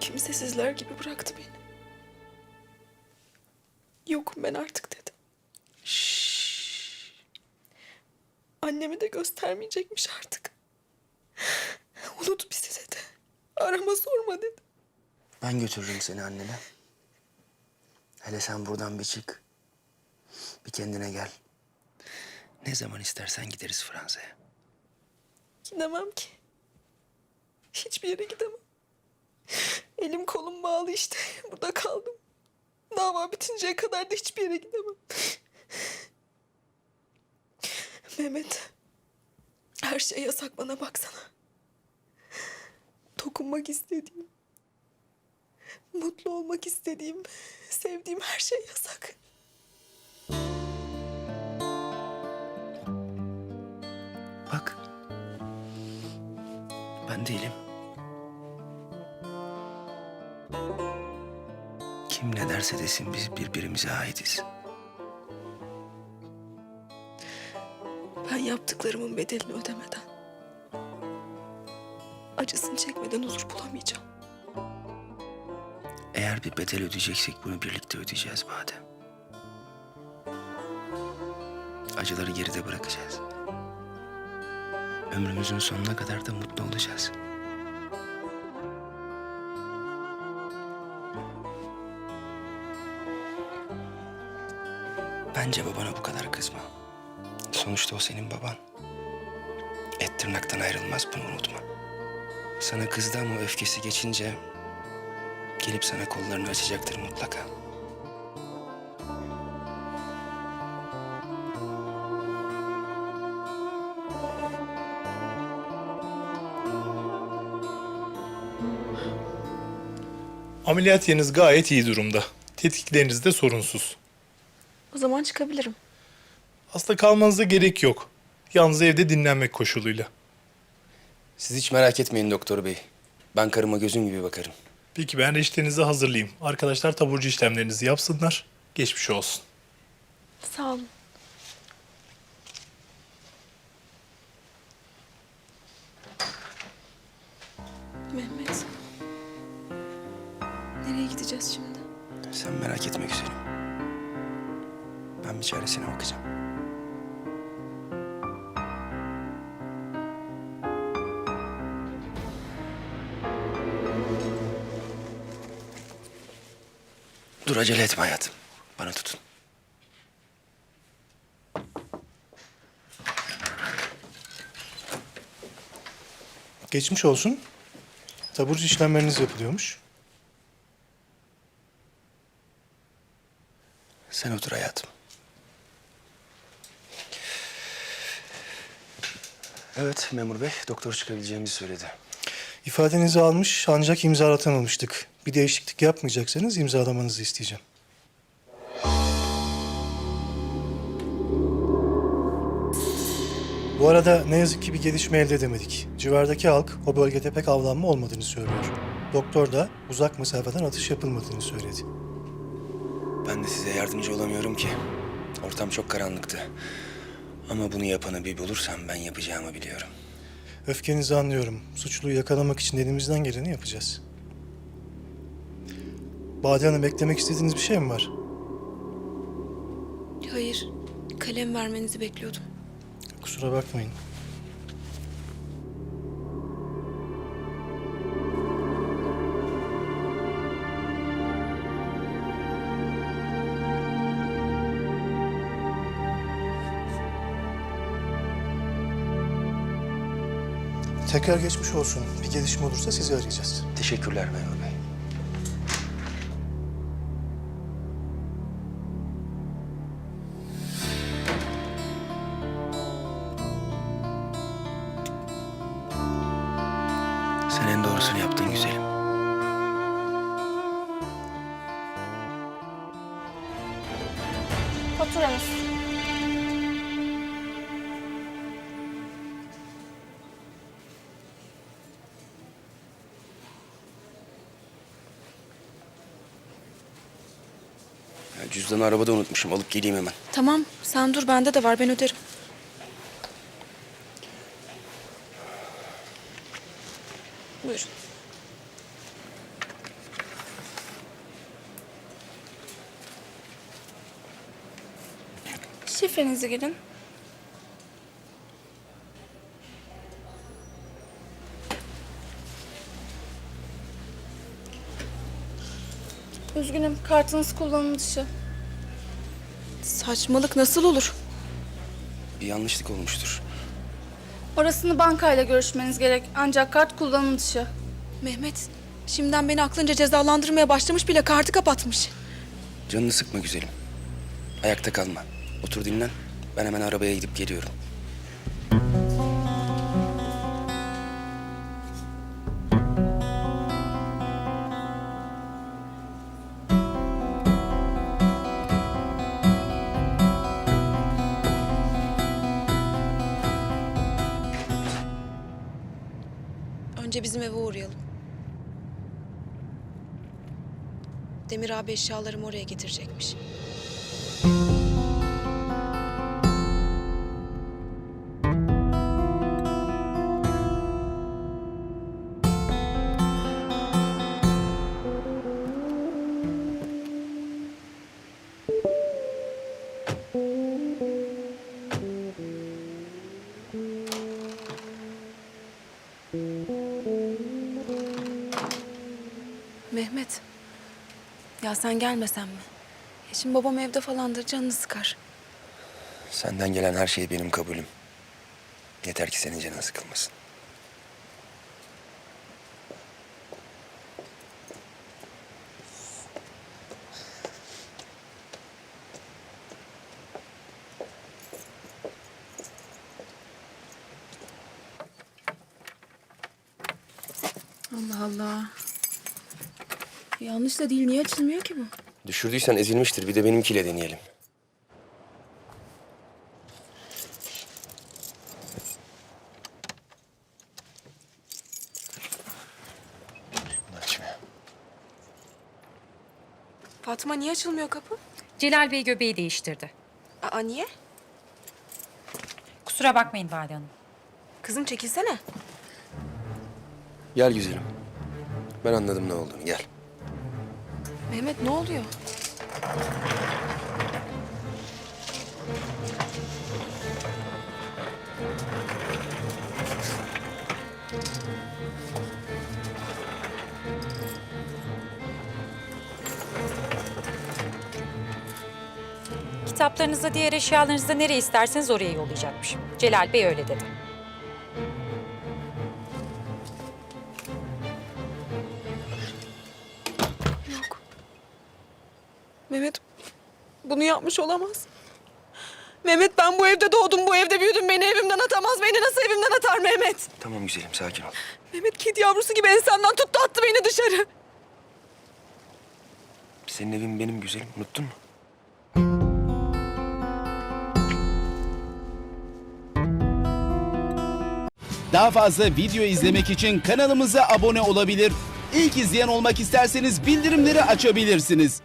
Kimsesizler gibi bıraktı beni. Yokum ben artık dedi. Annemi de göstermeyecekmiş artık. Unut bizi dedi. Arama sorma dedi. Ben götürürüm seni annene. Hele sen buradan bir çık. Bir kendine gel. Ne zaman istersen gideriz Fransa'ya. Gidemem ki. Hiçbir yere gidemem. Elim kolum bağlı işte. Burada kaldım. Dava bitinceye kadar da hiçbir yere gidemem. Mehmet. Her şey yasak bana baksana. Dokunmak istediğim. Mutlu olmak istediğim. Sevdiğim her şey yasak. Bak. Ben değilim. Derse desin biz birbirimize aitiz. Ben yaptıklarımın bedelini ödemeden, acısını çekmeden huzur bulamayacağım. Eğer bir bedel ödeyeceksek bunu birlikte ödeyeceğiz Badem. Acıları geride bırakacağız. Ömrümüzün sonuna kadar da mutlu olacağız. Bence babana bu kadar kızma. Sonuçta o senin baban. Et tırnaktan ayrılmaz bunu unutma. Sana kızdı ama öfkesi geçince gelip sana kollarını açacaktır mutlaka. Ameliyat yeriniz gayet iyi durumda. Tetkikleriniz de sorunsuz. Zaman çıkabilirim. Hasta kalmanıza gerek yok. Yalnız evde dinlenmek koşuluyla. Siz hiç merak etmeyin doktor bey. Ben karıma gözüm gibi bakarım. Peki ben reçetenizi hazırlayayım. Arkadaşlar taburcu işlemlerinizi yapsınlar. Geçmiş olsun. Sağ olun. Mehmet. Nereye gideceğiz şimdi? Sen merak etme güzelim. Bir çaresine bakacağım. Dur acele etme hayatım. Bana tutun. Geçmiş olsun. Taburcu işlemleriniz yapılıyormuş. Sen otur hayatım. Evet memur bey, doktor çıkabileceğimizi söyledi. İfadenizi almış ancak imzalatamamıştık. Bir değişiklik yapmayacaksanız imzalamanızı isteyeceğim. Bu arada ne yazık ki bir gelişme elde edemedik. Civardaki halk o bölgede pek avlanma olmadığını söylüyor. Doktor da uzak mesafeden atış yapılmadığını söyledi. Ben de size yardımcı olamıyorum ki. Ortam çok karanlıktı. Ama bunu yapanı bir bulursam ben yapacağımı biliyorum. Öfkenizi anlıyorum. Suçluyu yakalamak için elimizden geleni yapacağız. Bade Hanım eklemek istediğiniz bir şey mi var? Hayır. Kalem vermenizi bekliyordum. Kusura bakmayın. Tekrar geçmiş olsun. Bir gelişme olursa sizi arayacağız. Teşekkürler memur bey. Sen en doğrusunu yaptın güzelim. Faturanız. Cüzdanı arabada unutmuşum. Alıp geleyim hemen. Tamam sen dur bende de var ben öderim. Buyurun. Şifrenizi girin. Üzgünüm kartınız kullanım dışı. Saçmalık nasıl olur? Bir yanlışlık olmuştur. Orasını bankayla görüşmeniz gerek. Ancak kart kullanım dışı. Mehmet şimdiden beni aklınca cezalandırmaya başlamış bile kartı kapatmış. Canını sıkma güzelim. Ayakta kalma. Otur dinlen. Ben hemen arabaya gidip geliyorum. Önce bizim eve uğrayalım. Demir abi eşyalarımı oraya getirecekmiş. Mehmet. Ya sen gelmesen mi? Ya şimdi babam evde falandır canını sıkar. Senden gelen her şey benim kabulüm. Yeter ki senin canın sıkılmasın. Allah Allah. Yanlış da değil. Niye açılmıyor ki bu? Düşürdüysen ezilmiştir. Bir de benimkiyle deneyelim. Açmıyor. Fatma niye açılmıyor kapı? Celal Bey göbeği değiştirdi. Aa niye? Kusura bakmayın Valide Hanım. Kızım çekilsene. Gel güzelim. Ben anladım ne olduğunu. Gel. Mehmet ne oluyor? Kitaplarınızı, diğer eşyalarınızı nereye isterseniz oraya yollayacakmışım. Celal Bey öyle dedi. Mehmet bunu yapmış olamaz. Mehmet ben bu evde doğdum, bu evde büyüdüm. Beni evimden atamaz. Beni nasıl evimden atar Mehmet? Tamam güzelim sakin ol. Mehmet kedi yavrusu gibi ensemden tuttu attı beni dışarı. Senin evin benim güzelim. Unuttun mu? Daha fazla video izlemek için kanalımıza abone olabilir. İlk izleyen olmak isterseniz bildirimleri açabilirsiniz.